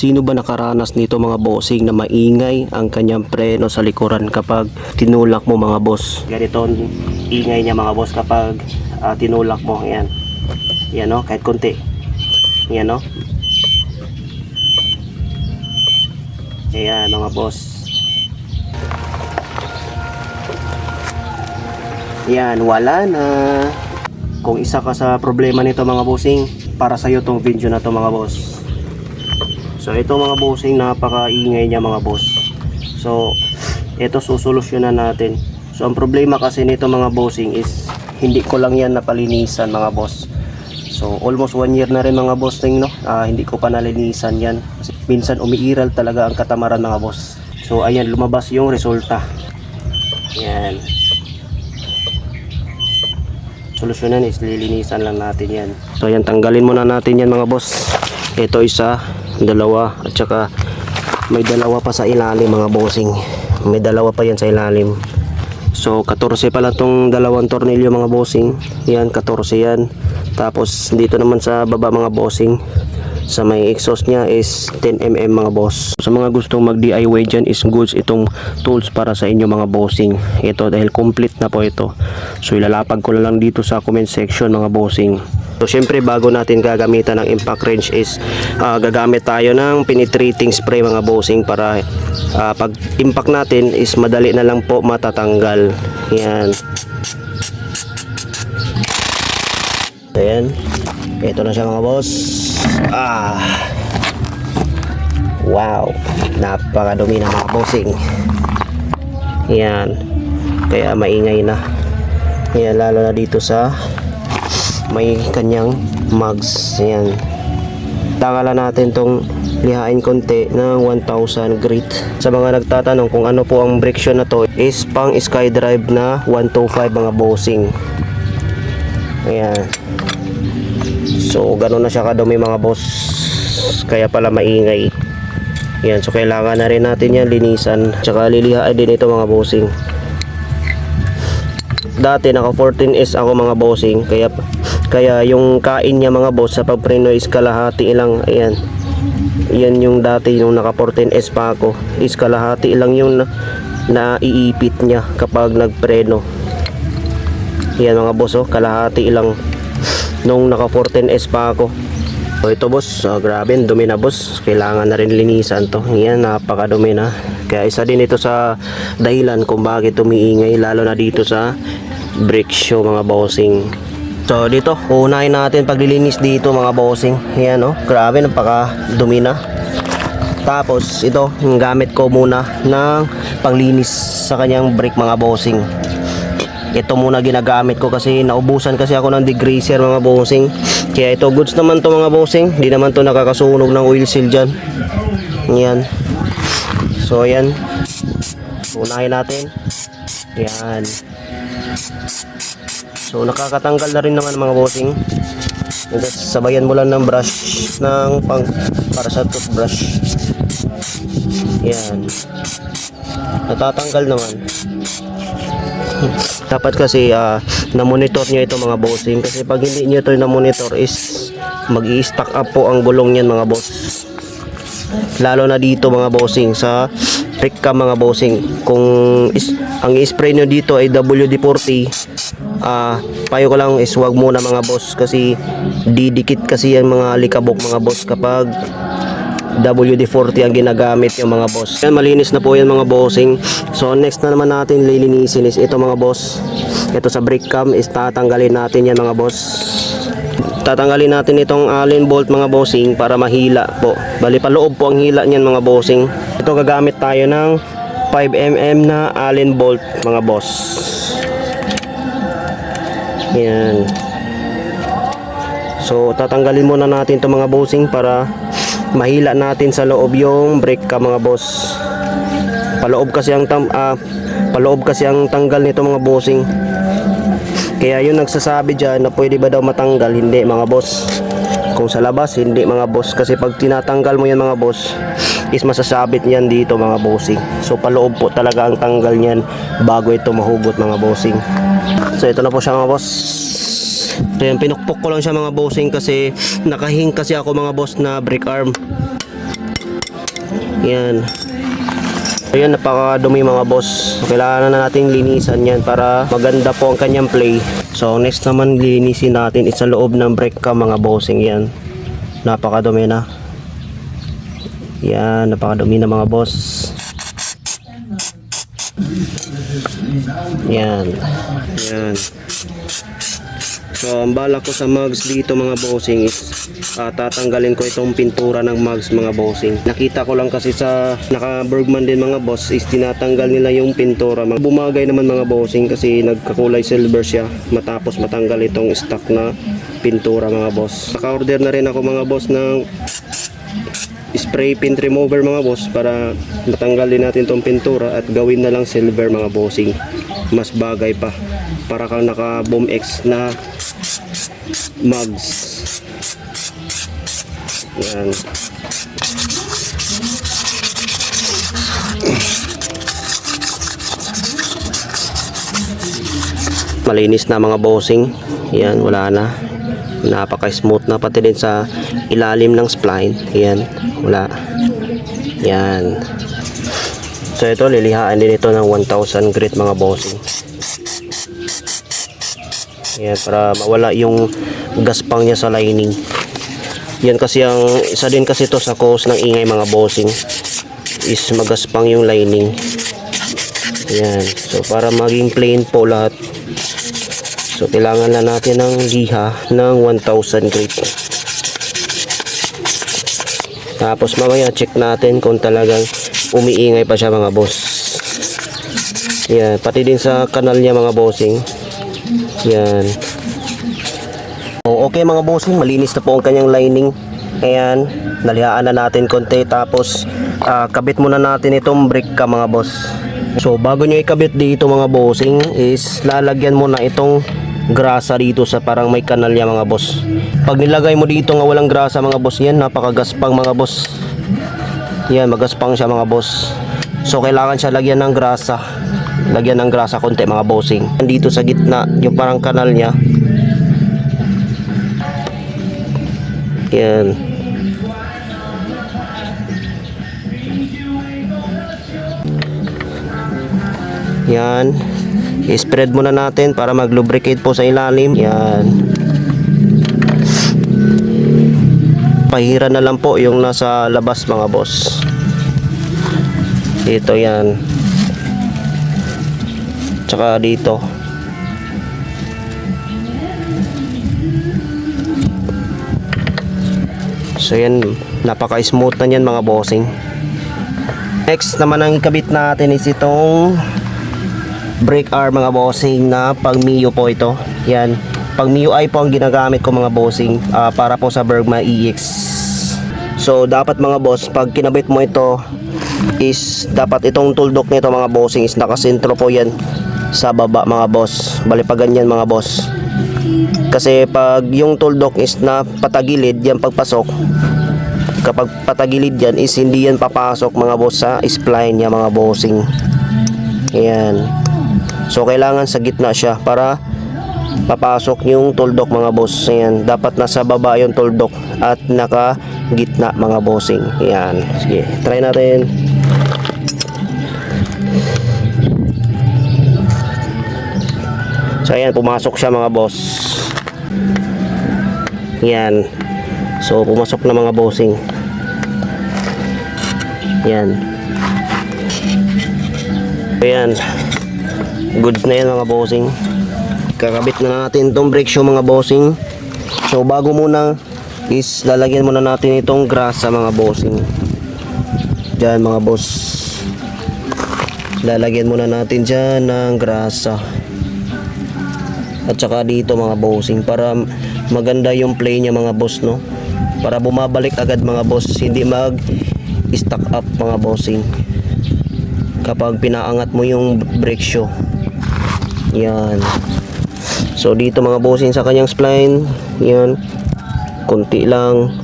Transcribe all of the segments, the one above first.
Sino ba nakaranas nito mga bossing na maingay ang kanyang preno sa likuran kapag tinulak mo mga boss? Ganito ingay niya mga boss kapag ah, tinulak mo. Yan. Yan no, kahit konti. Yan no. Ayan mga boss. Yan, wala na. Kung isa ka sa problema nito mga bossing, para sa'yo tong video na to mga boss. So ito mga bossing, napakaingay niya mga boss. So ito susolusyonan natin. So ang problema kasi nito mga bossing is hindi ko lang yan napalinisan mga boss. So almost one year na rin mga bossing no. Ah, hindi ko pa nalinisan yan. Kasi minsan umiiral talaga ang katamaran mga boss. So ayan lumabas yung resulta. Yan. Solusyonan is lilinisan lang natin yan. So ayan tanggalin muna natin yan mga boss. Ito isa, dalawa at saka may dalawa pa sa ilalim mga bossing. May dalawa pa yan sa ilalim. So 14 pa lang tong dalawang tornilyo mga bossing. Yan 14 yan. Tapos dito naman sa baba mga bossing sa may exhaust niya is 10mm mga boss. Sa mga gustong mag DIY dyan is goods itong tools para sa inyo mga bossing. Ito dahil complete na po ito. So ilalapag ko na lang dito sa comment section mga bossing. So syempre bago natin gagamitan ng impact wrench is ah, gagamit tayo ng penetrating spray mga bossing para ah, pag impact natin is madali na lang po matatanggal. Yan. Ayan. Ito na siya mga boss. Ah. Wow. Napakadumi na mga bossing. Yan. Kaya maingay na. Yan lalo na dito sa may kanyang mugs. Yan. Tangalan natin tong lihain konti ng 1000 grit. Sa mga nagtatanong kung ano po ang friction na to is pang SkyDrive na 125 mga bossing. Ayan. So, gano'n na siya kadumi mga boss. Kaya pala maingay. Yan, so kailangan na rin natin yan linisan. Tsaka lilihain din ito mga bossing. Dati naka 14S ako mga bossing. Kaya, kaya yung kain niya mga boss sa pagpreno is kalahati lang. Ayan. Yan yung dati yung naka 14S pa ako. Is kalahati lang yung na, naiipit niya kapag nagpreno. Yan mga boss oh, kalahati lang nung naka 14S pa ako. So ito boss, ah, grabe, dumi na boss. Kailangan na rin linisan to. Yan, napakadumi na. Kaya isa din ito sa dahilan kung bakit umiingay lalo na dito sa brake show mga bossing. So dito, unahin natin paglilinis dito mga bossing. Yan oh, grabe, napaka dumi na. Tapos ito, yung gamit ko muna ng panglinis sa kanyang brake mga bossing. Ito muna ginagamit ko kasi naubusan kasi ako ng degreaser mga bossing. Kaya ito goods naman to mga bossing. Hindi naman to nakakasunog ng oil seal dyan. Yan so yan unahin natin. Yan so nakakatanggal na rin naman mga bossing ito, sabayan mo lang ng brush ng pang para sa toothbrush. Yan. Natatanggal naman. Dapat kasi ah, na-monitor nyo ito mga bossing kasi pag hindi nyo ito na-monitor is mag stack up po ang gulong yan mga boss. Lalo na dito mga bossing sa pick cam mga bossing kung is, ang spray nyo dito ay WD-40 ah payo ko lang is wag muna mga boss kasi didikit kasi yung mga likabok mga boss kapag WD-40 ang ginagamit yung mga boss. Yan, malinis na po yan mga bossing. So, next na naman natin lilinisin is ito mga boss. Ito sa brake cam is tatanggalin natin yan mga boss. Tatanggalin natin itong allen bolt mga bossing para mahila po. Bali pa loob po ang hila niyan mga bossing. Ito gagamit tayo ng 5mm na allen bolt mga boss. Yan. So, tatanggalin muna natin to mga bossing para mahila natin sa loob yung brake ka mga boss paloob kasi ang tam, ah, paloob kasi ang tanggal nito mga bossing kaya yung nagsasabi dyan na pwede ba daw matanggal? Hindi mga boss. Kung sa labas hindi mga boss. Kasi pag tinatanggal mo yan mga boss is masasabit niyan dito mga bossing. So paloob po talaga ang tanggal niyan bago ito mahugot mga bossing. So ito na po siya mga boss. So pinukpok ko lang siya mga bossing kasi nakahing kasi ako mga boss na brake arm. Yan. Ayan, napakadumi mga boss. Kailangan na nating linisan yan para maganda po ang kanyang play. So, next naman linisin natin is sa loob ng brake cam mga bossing yan. Napakadumi na. Yan, napakadumi na mga boss. Yan. Yan. So, ang bala ko sa mugs dito mga bossing is ah, tatanggalin ko itong pintura ng mugs mga bossing. Nakita ko lang kasi sa naka Bergman din mga boss is tinatanggal nila yung pintura. Bumagay naman mga bossing kasi nagkakulay silver siya matapos matanggal itong stock na pintura mga boss. Naka-order na rin ako mga boss ng spray paint remover mga boss para matanggal din natin tong pintura at gawin na lang silver mga bossing mas bagay pa para kang naka boom X na mugs. Yan. Malinis na mga bossing. Yan wala na. Napaka smooth na pati din sa ilalim ng spline. Yan wala. Yan. So ito lilihaan din ito ng 1000 grit mga bossing yan para mawala yung gaspang niya sa lining yan kasi ang isa din kasi to sa cause ng ingay mga bossing is magaspang yung lining yan so para maging plain po lahat So kailangan na natin ng liha ng 1000 grit. Tapos mamaya check natin kung talagang umiingay pa siya mga boss. Yan, pati din sa kanal niya mga bossing. Yan. O, okay mga bossing, malinis na po ang kanyang lining. Ayan, nalihaan na natin konti tapos ah, kabit muna natin itong brick ka mga boss. So bago nyo ikabit dito mga bossing is lalagyan mo na itong grasa dito sa parang may kanal niya mga boss. Pag nilagay mo dito nga walang grasa mga boss yan, napakagaspang mga boss. Yan, magaspang siya mga boss. So kailangan siya lagyan ng grasa. Lagyan ng grasa konti mga bossing. Dito sa gitna, yung parang kanal niya. Yan. Yan. I-spread muna natin para mag-lubricate po sa ilalim. Yan. Pahira na lang po yung nasa labas mga boss. Dito yan. Tsaka dito. So yan, napaka-smooth na yan mga bossing. Next naman ang ikabit natin is itong brake arm mga bossing na pag Mio po ito. Yan. Pag Mio i po ang ginagamit ko mga bossing ah, para po sa Bergman EX. So dapat mga boss pag kinabit mo ito is dapat itong tuldok nito mga bossing is nakasentro po yan sa baba mga boss. Bali pa ganyan mga boss. Kasi pag yung tuldok is na patagilid yan pagpasok kapag patagilid yan is hindi yan papasok mga boss sa spline niya mga bossing. Ayan. So kailangan sa gitna siya para papasok yung tuldok mga boss. Ayan. Dapat nasa baba yung tuldok at naka gitna mga bossing. Ayan. Sige, try natin. So ayan, pumasok siya mga boss. Ayan. So pumasok na mga bossing. Ayan. Ayan. Goods na yan mga bossing. Kakabit na natin itong brake shoe mga bossing. So bago muna is lalagyan muna natin itong grasa mga bossing. Diyan mga boss. Lalagyan muna natin dyan ng grasa. At saka dito mga bossing para maganda yung play niya mga boss no. Para bumabalik agad mga boss, hindi mag stack up mga bossing. Kapag pinaangat mo yung brake shoe. Yan. So dito mga bossing sa kanyang spline, yan. Kunti lang.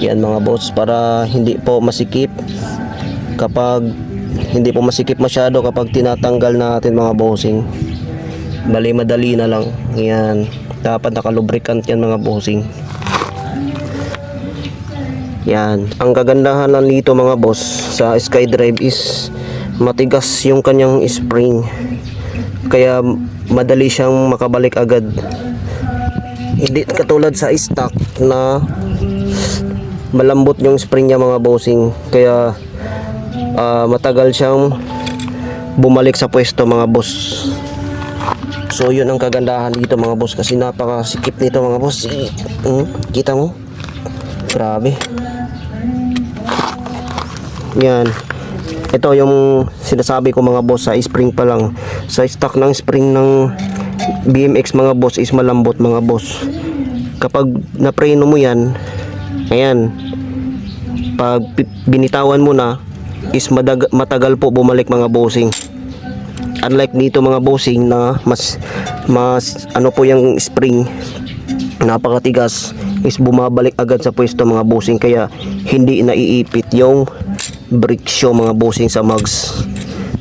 Yan mga boss para hindi po masikip kapag hindi po masikip masyado kapag tinatanggal natin mga bossing. Bali madali na lang. Yan. Dapat nakalubricant yan mga bossing. Yan. Ang kagandahan lang dito mga boss sa SkyDrive is matigas yung kanyang spring. Kaya madali siyang makabalik agad. Hindi katulad sa stock na malambot yung spring niya mga bossing. Kaya ah, matagal siyang bumalik sa pwesto mga boss. So yun ang kagandahan dito mga boss kasi napakasikip nito mga boss. Hmm, kita mo? Grabe. Yan. Ito yung sinasabi ko mga boss sa spring pa lang. Sa stock ng spring ng BMX mga boss is malambot mga boss. Kapag napreno mo yan, ayan, pag binitawan mo na, is matagal po bumalik mga bossing. Unlike dito mga bossing na mas mas ano po yung spring napakatigas is bumabalik agad sa pwesto mga bossing. Kaya hindi naiipit yung brake show mga bossing sa mugs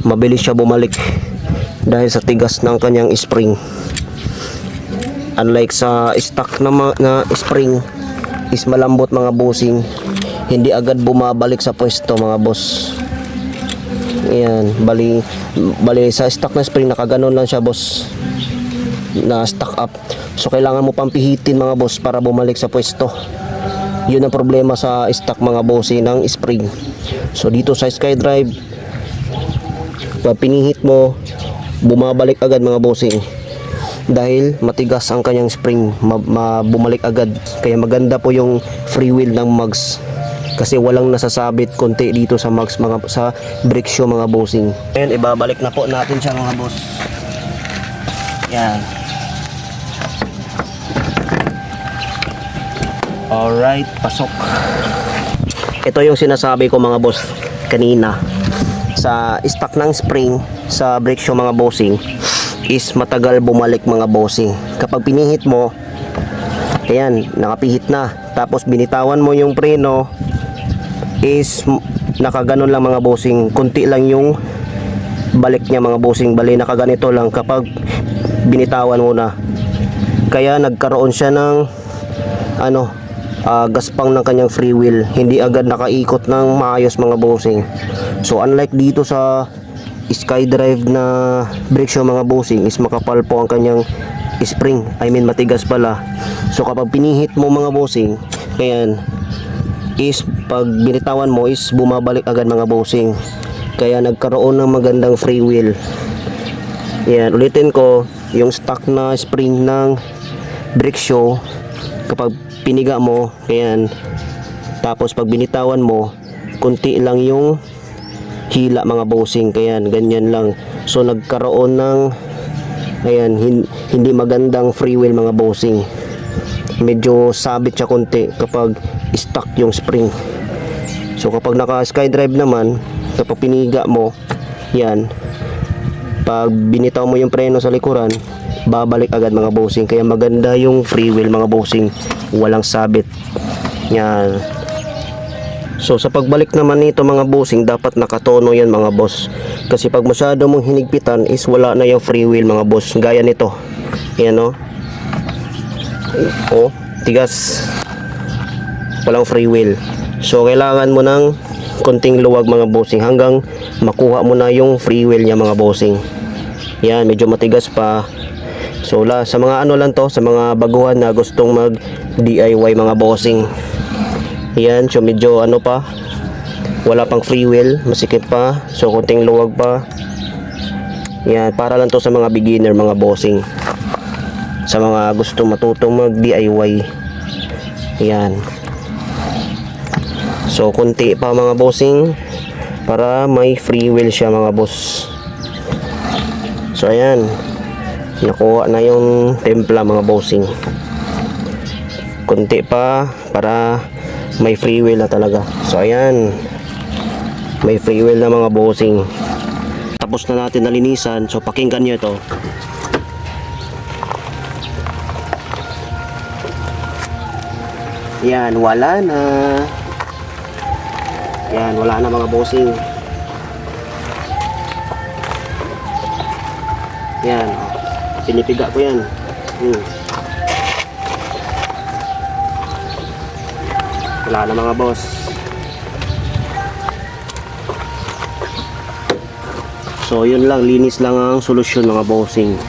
mabilis siya bumalik dahil sa tigas ng kanyang spring. Unlike sa stock na, na spring is malambot mga bossing. Hindi agad bumabalik sa pwesto mga boss Ayan, bali, bali sa stock na spring nakaganon lang siya boss na stock up. So kailangan mo pang pihitin mga boss para bumalik sa pwesto. Yun ang problema sa stock mga bossy ng spring. So dito sa SkyDrive, pag pinihit mo, bumabalik agad mga bossing. Dahil matigas ang kanyang spring, ma- ma- bumalik agad. Kaya maganda po yung free wheel ng mugs. Kasi walang nasasabit konti dito sa mugs mga sa brake shoe mga bossing. Ngayon ibabalik na po natin siya mga boss. Yan. Alright, pasok. Ito yung sinasabi ko mga boss kanina. Sa stock ng spring sa brake shoe mga bossing is matagal bumalik mga bossing. Kapag pinihit mo, ayan, nakapihit na. Tapos binitawan mo yung preno is nakaganon lang mga bossing. Kunti lang yung balik niya mga bossing. Bali nakaganito lang kapag binitawan mo na. Kaya nagkaroon siya ng ano, ah, gaspang ng kanyang free wheel. Hindi agad nakaikot ng maayos mga bossing. So unlike dito sa SkyDrive na brake shoe mga bossing is makapal po ang kanyang spring. I mean matigas pala. So kapag pinihit mo mga bossing, ayan, is pag binitawan mo is bumabalik agad mga bossing. Kaya nagkaroon ng magandang free wheel. Yan, ulitin ko, yung stock na spring ng brake shoe kapag piniga mo, ayan, tapos pag binitawan mo, kunti lang yung hila mga bossing, kaya ganyan lang. So nagkaroon ng ayan, hin- hindi magandang free wheel mga bossing. Medyo sabit siya konti kapag stuck yung spring. So kapag naka skydrive naman, kapag piniga mo, yan, pag binitaw mo yung preno sa likuran, babalik agad mga bossing. Kaya maganda yung free wheel mga bossing. Walang sabit. Yan. So sa pagbalik naman nito mga bossing, dapat nakatono yan mga boss. Kasi pag masyado mong hinigpitan is wala na yung free wheel mga boss. Gaya nito. Yan o. Oh, tigas. Walang free wheel. So kailangan mo ng konting luwag mga bossing hanggang makuha mo na yung free wheel niya mga bossing. Yan, medyo matigas pa. So la, sa mga ano lang to, sa mga baguhan na gustong mag DIY mga bossing. Yan, so medyo ano pa, wala pang free wheel, masikip pa, so konting luwag pa. Yan, para lang to sa mga beginner, mga bossing. Sa mga gusto matutong mag DIY. Yan. So konti pa mga bossing para may free wheel siya mga boss. So ayan. Nakuha na yung templa mga bossing. Konti pa para may free wheel na talaga. So ayan. May free wheel na mga bossing. Tapos na natin nalinisan. So pakinggan nyo ito. Yan, wala na. Yan, wala na mga bossing. Yan. Pinipiga ko yan. Hmm. Wala na mga boss. So yun lang, linis lang ang solusyon mga bossing.